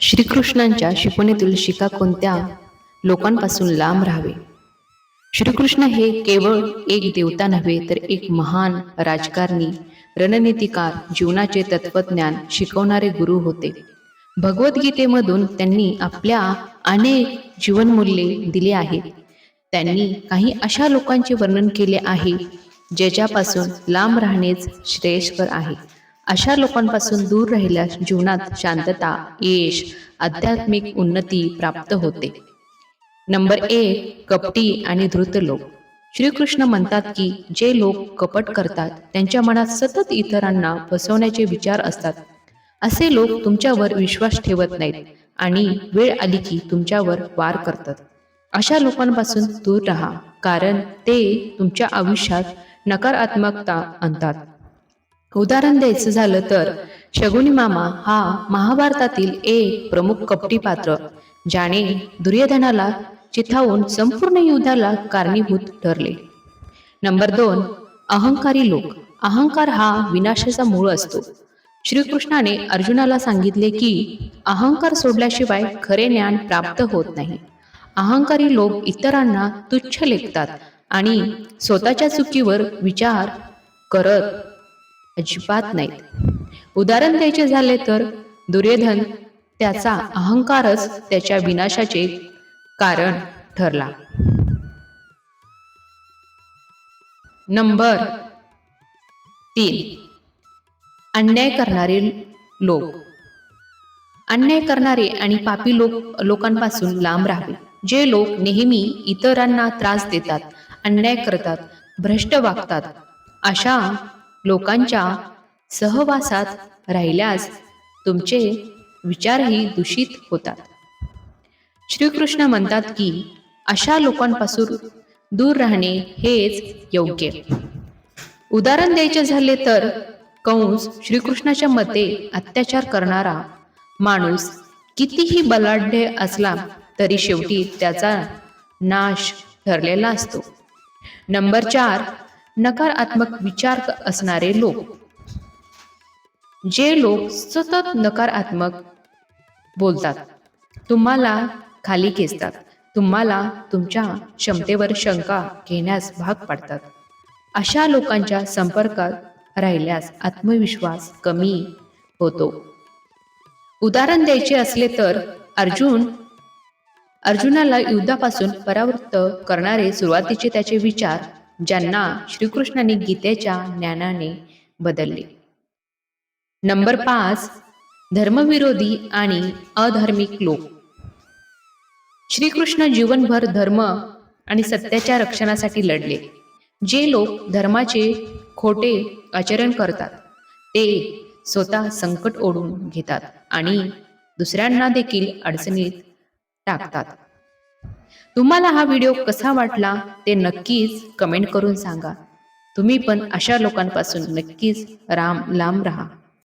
श्रीकृष्णांच्या शिकवणीतील शिका कोणत्या? लोकांपासून लांब राहावे. श्रीकृष्ण हे केवळ एक देवता नव्हे तर एक महान राजकारणी रणनीतिकार जीवनाचे तत्वज्ञान शिकवणारे गुरु होते. भगवद्गीतेमधून त्यांनी आपल्या अनेक जीवनमूल्ये दिली आहेत. त्यांनी काही अशा लोकांचे वर्णन केले आहे ज्याच्यापासून लांब राहणेच श्रेयस्कर आहे. अशा लोकांपासून दूर राहिल्यास जीवनात शांतता यश आध्यात्मिक उन्नती प्राप्त होते. नंबर एक कपटी आणि धृत लोक. श्रीकृष्ण म्हणतात की जे लोक कपट करतात त्यांच्या मनात सतत इतरांना फसवण्याचे विचार असतात. असे लोक तुमच्यावर विश्वास ठेवत नाहीत आणि वेळ आली की तुमच्यावर वार करतात. अशा लोकांपासून दूर राहा कारण ते तुमच्या आयुष्यात नकारात्मकता आणतात. उदाहरण द्यायचं झालं तर शगुनी मामा हा महाभारतातील एक प्रमुख कपटी पात्र ज्याने दुर्योधनाला चिथावून संपूर्ण युद्धाला कारणीभूत ठरले. नंबर दोन अहंकारी लोक. अहंकार हा विनाशाचा मूळ असतो. श्रीकृष्णाने अर्जुनाला सांगितले की अहंकार सोडल्याशिवाय खरे ज्ञान प्राप्त होत नाही. अहंकारी लोक इतरांना तुच्छ लेखतात आणि स्वतःच्या चुकीवर विचार करत अजिबात नाहीत उदाहरण द्यायचे झाले तर दुर्योधन त्याचा अहंकारच त्याच्या विनाशाचे कारण ठरला. नंबर तीन. अन्याय करणारे लोक. अन्याय करणारे आणि पापी लोक लोकांपासून लांब राहावे. जे लोक नेहमी इतरांना त्रास देतात अन्याय करतात भ्रष्ट वागतात अशा लोकांच्या सहवासात राहिल्यास तुमचे विचारही दूषित होतात. श्रीकृष्ण म्हणतात की अशा लोकांपासून दूर राहणे हेच योग्य. उदाहरण द्यायचे झाले तर कंस श्रीकृष्णाच्या मते अत्याचार करणारा माणूस कितीही बलाढ्य असला तरी शेवटी त्याचा नाश ठरलेला असतो. नंबर चार नकारात्मक विचार असणारे लोक. जे लोक सतत नकारात्मक बोलतात तुम्हाला खाली खेचतात तुम्हाला तुमच्या क्षमतेवर शंका घेण्यास भाग पाडतात. अशा लोकांच्या संपर्कात राहिल्यास आत्मविश्वास कमी होतो. उदाहरण द्यायचे असले तर अर्जुन अर्जुनाला युद्धापासून परावृत्त करणारे सुरुवातीचे त्याचे विचार ज्यांना श्रीकृष्णाने गीतेच्या ज्ञानाने बदलले. नंबर पाच धर्मविरोधी आणि अधार्मिक लोक. श्रीकृष्ण जीवनभर धर्म आणि सत्याच्या रक्षणासाठी लढले. जे लोक धर्माचे खोटे आचरण करतात ते स्वतः संकट ओढून घेतात आणि दुसऱ्यांना देखील अडचणीत टाकतात. तुम्हाला हा व्हिडिओ कसा वाटला ते नक्कीच कमेंट करून सांगा. तुम्ही पण अशा लोकांपासून नक्कीच राम लांब राहा.